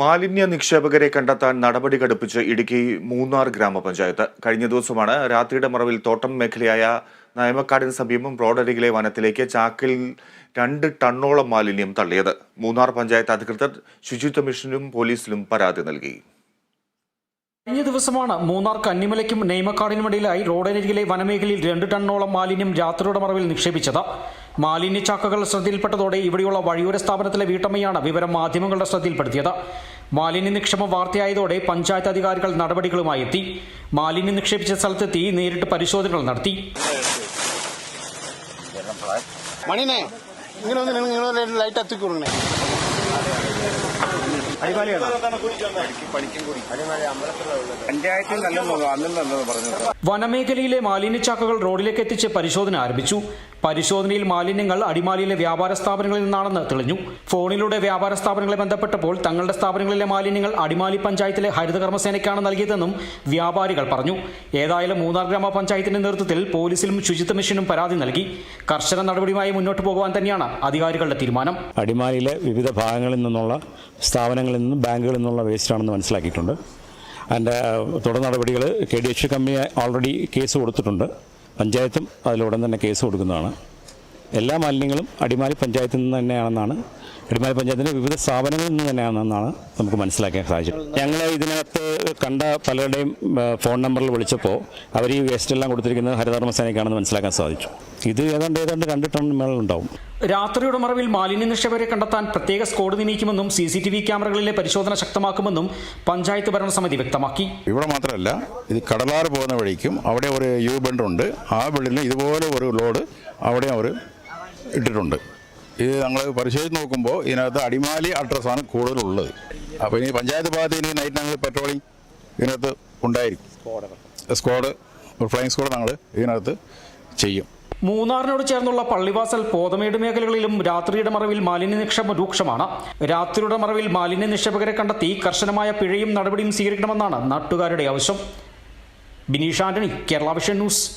മാലിന്യ നിക്ഷേപകരെ കണ്ടെത്താൻ നടപടി ഘടിപ്പിച്ച് ഇടുക്കി മൂന്നാർ ഗ്രാമപഞ്ചായത്ത്. കഴിഞ്ഞ ദിവസമാണ് രാത്രിയുടെ മറവിൽ തോട്ടം മേഖലയായ നയമക്കാടിന് സമീപം റോഡരികിലെ വനത്തിലേക്ക് ചാക്കിൽ രണ്ട് ടണ്ണോളം മാലിന്യം തള്ളിയത്. മൂന്നാർ പഞ്ചായത്ത് അധികൃതർ ശുചിത്വ മിഷനും പോലീസിലും പരാതി നൽകി. കഴിഞ്ഞ ദിവസമാണ് മൂന്നാർ കന്നിമലയ്ക്കും നെയ്മക്കാടിനുമിടയിലായി റോഡരികിലെ വനമേഖലയിൽ രണ്ട് ടണ്ണോളം മാലിന്യം രാത്രിയുടെ മറവിൽ നിക്ഷേപിച്ചത്. മാലിന്യ ചാക്കകൾ ശ്രദ്ധയിൽപ്പെട്ടതോടെ ഇവിടെയുള്ള വഴിയോര സ്ഥാപനത്തിലെ വീട്ടമ്മയാണ് വിവരം മാധ്യമങ്ങളുടെ ശ്രദ്ധയിൽപ്പെടുത്തിയത്. മാലിന്യ നിക്ഷേപം വാർത്തയായതോടെ പഞ്ചായത്ത് അധികാരികൾ നടപടികളുമായി എത്തി. മാലിന്യം നിക്ഷേപിച്ച സ്ഥലത്തെത്തി നേരിട്ട് പരിശോധനകൾ നടത്തി. മണിനെ ഇങ്ങനെ ഒന്ന് നിങ്ങൾ ഇങ്ങനെ ഒന്ന് ലൈറ്റ് എത്തി കൊടുക്കണേ വനമേഖലയിലെ മാലിന്യ ചാക്കകൾ റോഡിലേക്ക് എത്തിച്ച് പരിശോധന ആരംഭിച്ചു. പരിശോധനയിൽ മാലിന്യങ്ങൾ അടിമാലിയിലെ വ്യാപാര സ്ഥാപനങ്ങളിൽ നിന്നാണെന്ന് തെളിഞ്ഞു. ഫോണിലൂടെ വ്യാപാര സ്ഥാപനങ്ങളെ ബന്ധപ്പെട്ടപ്പോൾ തങ്ങളുടെ സ്ഥാപനങ്ങളിലെ മാലിന്യങ്ങൾ അടിമാലി പഞ്ചായത്തിലെ ഹരിതകർമ്മസേനയ്ക്കാണ് നൽകിയതെന്നും വ്യാപാരികൾ പറഞ്ഞു. ഏതായാലും മൂന്നാർ ഗ്രാമപഞ്ചായത്തിന്റെ നേതൃത്വത്തിൽ പോലീസിലും ശുചിത്വ മിഷനും പരാതി നൽകി. കർശന നടപടിയുമായി മുന്നോട്ട് പോകുവാൻ തന്നെയാണ് അധികാരികളുടെ തീരുമാനം. അടിമാലിയിലെ വിവിധ ഭാഗങ്ങളിൽ നിന്നുള്ള സ്ഥാപനങ്ങളിൽ നിന്നും ബാങ്കുകളിൽ നിന്നുള്ള വേസ്റ്റാണെന്ന് മനസ്സിലാക്കിയിട്ടുണ്ട്. അതിന്റെ തുടർ നടപടികൾ K D H company already case കൊടുത്തിട്ടുണ്ട്. പഞ്ചായത്തും അതിലുടൻ തന്നെ കേസ് കൊടുക്കുന്നതാണ്. എല്ലാ മാലിന്യങ്ങളും അടിമാലി പഞ്ചായത്തിൽ നിന്ന് തന്നെയാണെന്നാണ്. അടിമാലി പഞ്ചായത്തിന്റെ വിവിധ സ്ഥാപനങ്ങളിൽ നിന്ന് തന്നെയാണെന്നാണ് നമുക്ക് മനസ്സിലാക്കാൻ സാധിച്ചത്. ഞങ്ങൾ ഇതിനകത്ത് കണ്ട പലരുടെയും ഫോൺ നമ്പറിൽ വിളിച്ചപ്പോൾ അവർ ഈ വേസ്റ്റ് എല്ലാം കൊടുത്തിരിക്കുന്നത് ഹരിതകർമ്മസേനയ്ക്കാണെന്ന് മനസ്സിലാക്കാൻ സാധിച്ചു. ഇത് ഏതാണ്ട് ഏതാണ്ട് രണ്ട് ടൺ മേളുണ്ടാവും രാത്രിയുടെ മറവിൽ മാലിന്യ നിക്ഷേപരെ കണ്ടെത്താൻ പ്രത്യേക സ്കോഡ് നിയമിക്കുമെന്നും സി സി ടി വി ക്യാമറകളിലെ പരിശോധന ശക്തമാക്കുമെന്നും പഞ്ചായത്ത് ഭരണസമിതി വ്യക്തമാക്കി. ഇവിടെ മാത്രമല്ല ഇത് കടലാറ് പോകുന്ന വഴിക്കും അവിടെ ഒരു യു ബണ്ടുണ്ട് ആ ബണ്ടിന് ഇതുപോലെ ഒരു ലോഡ് അവിടെ അവർ ഇട്ടിട്ടുണ്ട്. ഇത് ഞങ്ങൾ പരിശോധിച്ച് നോക്കുമ്പോൾ ഇതിനകത്ത് അടിമാലി അഡ്രസ്സാണ് കൂടുതലുള്ളത്. അപ്പോൾ ഇനി പഞ്ചായത്ത് ഭാഗത്ത് ഇനി നൈറ്റ് ഞങ്ങൾ പെട്രോളിംഗ് ഇതിനകത്ത് ഉണ്ടായിരിക്കും. സ്ക്വാഡ്. ഫ്ലൈങ് സ്ക്വാഡ് ഞങ്ങൾ ഇതിനകത്ത് ചെയ്യും. മൂന്നാറിനോട് ചേർന്നുള്ള പള്ളിവാസൽ പോതമേട് മേഖലകളിലും രാത്രിയുടെ മറവിൽ മാലിന്യ നിക്ഷേപം രൂക്ഷമാണ്. രാത്രിയുടെ മറവിൽ മാലിന്യ നിക്ഷേപകരെ കണ്ടെത്തി കർശനമായ പിഴയും നടപടിയും സ്വീകരിക്കണമെന്നാണ് നാട്ടുകാരുടെ ആവശ്യം. Bineesh Antony Kerala vision news.